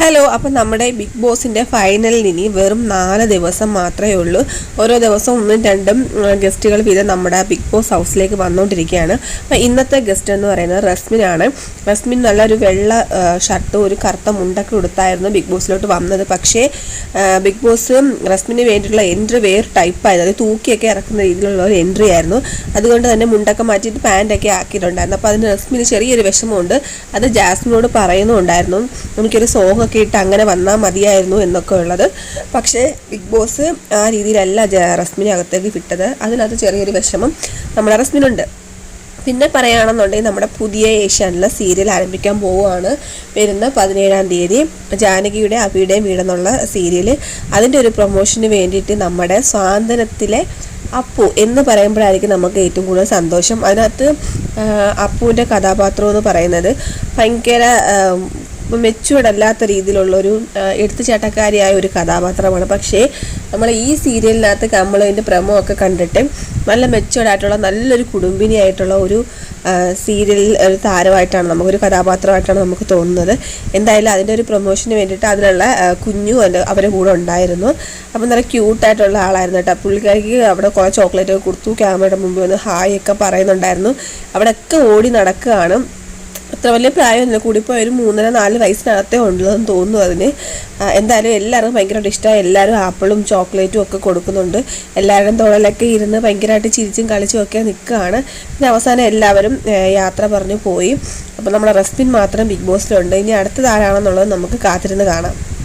Hello അപ്പം നമ്മുടെ big ബോസിന്റെ ഫൈനലിന് ഇനി വെറും നാല് ദിവസം മാത്രമേ ഉള്ളൂ. ഓരോ ദിവസവും ഒന്നും രണ്ടും ഗസ്റ്റുകൾ വീതം നമ്മുടെ ബിഗ് ബോസ് ഹൗസിലേക്ക് വന്നുകൊണ്ടിരിക്കുകയാണ് അപ്പം ഇന്നത്തെ ഗസ്റ്റ് എന്ന് പറയുന്നത് റസ്മിനാണ്. റസ്മിൻ നല്ലൊരു വെള്ള ഷർട്ടും ഒരു കറുത്ത മുണ്ടൊക്കെ കൊടുത്തായിരുന്നു ബിഗ് ബോസിലോട്ട് വന്നത്. പക്ഷേ ബിഗ് ബോസ് റസ്മിന് വേണ്ടിയിട്ടുള്ള എൻട്രി വേറെ ടൈപ്പായിരുന്നു അത് തൂക്കിയൊക്കെ ഇറക്കുന്ന രീതിയിലുള്ള ഒരു എൻട്രി ആയിരുന്നു. അതുകൊണ്ട് തന്നെ മുണ്ടൊക്കെ മാറ്റിയിട്ട് പാന്റൊക്കെ ആക്കിയിട്ടുണ്ടായിരുന്നു. അപ്പോൾ അതിന് റസ്മിന് ചെറിയൊരു വിഷമമുണ്ട്. അത് ജാസ്മിനോട് പറയുന്നുണ്ടായിരുന്നു. എനിക്കൊരു സോങ് ഒക്കെ ഇട്ട് അങ്ങനെ വന്നാൽ മതിയായിരുന്നു എന്നൊക്കെ ഉള്ളത്. പക്ഷേ ബിഗ് ബോസ് ആ രീതിയിലല്ല റസ്മിനെ അകത്തേക്ക് വിട്ടത്. അതിനകത്ത് ചെറിയൊരു വിഷമം നമ്മുടെ റസ്മിനുണ്ട്. പിന്നെ പറയുകയാണെന്നുണ്ടെങ്കിൽ നമ്മുടെ പുതിയ ഏഷ്യാനിലെ സീരിയൽ ആരംഭിക്കാൻ പോവുകയാണ്. വരുന്ന പതിനേഴാം തീയതി ജാനകിയുടെ അബിയുടെയും വീടെന്നുള്ള സീരിയൽ അതിന്റെ ഒരു പ്രൊമോഷന് വേണ്ടിയിട്ട് നമ്മുടെ സ്വാതന്ത്ര്യത്തിലെ അപ്പു എന്ന് പറയുമ്പോഴായിരിക്കും നമുക്ക് ഏറ്റവും കൂടുതൽ സന്തോഷം. അതിനകത്ത് അപ്പുവിന്റെ കഥാപാത്രം എന്ന് പറയുന്നത് ഭയങ്കര മെച്ചുവേർഡ് അല്ലാത്ത രീതിയിലുള്ളൊരു എടുത്തുചാട്ടക്കാരിയായ ഒരു കഥാപാത്രമാണ്. പക്ഷേ നമ്മൾ ഈ സീരിയലിനകത്ത് കമ്മളതിന്റെ പ്രമോ ഒക്കെ കണ്ടിട്ട് നല്ല മെച്ചുവേർഡ് ആയിട്ടുള്ള നല്ലൊരു കുടുംബിനിയായിട്ടുള്ള ഒരു സീരിയൽ ഒരു താരമായിട്ടാണ് നമുക്കൊരു കഥാപാത്രമായിട്ടാണ് നമുക്ക് തോന്നുന്നത്. എന്തായാലും അതിന്റെ ഒരു പ്രൊമോഷന് വേണ്ടിയിട്ട് അതിനുള്ള കുഞ്ഞു അവരുടെ കൂടെ ഉണ്ടായിരുന്നു. അപ്പം നല്ല ക്യൂട്ടായിട്ടുള്ള ആളായിരുന്നു കേട്ടോ. പുള്ളിക്കാരിക്ക് അവിടെ കുറേ ചോക്ലേറ്റ് ഒക്കെ കൊടുത്തു. ക്യാമറയുടെ മുമ്പിൽ വന്ന് ഹായ് ഒക്കെ പറയുന്നുണ്ടായിരുന്നു. അവിടെയൊക്കെ ഓടി നടക്കുകയാണ്. അത്ര വലിയ പ്രായമൊന്നുമില്ല. കൂടിപ്പോയി ഒരു മൂന്നര നാല് വയസ്സിനകത്തേ ഉള്ളതെന്ന് തോന്നുന്നു അതിന്. എന്തായാലും എല്ലാവർക്കും ഭയങ്കരമായിട്ട് ഇഷ്ടമായി. എല്ലാവരും ആപ്പിളും ചോക്ലേറ്റും ഒക്കെ കൊടുക്കുന്നുണ്ട്. എല്ലാവരുടെയും തോളലൊക്കെ ഇരുന്ന് ഭയങ്കരമായിട്ട് ചിരിച്ചും കളിച്ചും ഒക്കെ നിൽക്കുകയാണ്. പിന്നെ അവസാനം എല്ലാവരും യാത്ര പറഞ്ഞു പോയി. അപ്പോൾ നമ്മുടെ റെസ്പിൻ മാത്രം ബിഗ് ബോസിലുണ്ട്. ഇനി അടുത്തതാരാണെന്നുള്ളത് നമുക്ക് കാത്തിരുന്ന് കാണാം.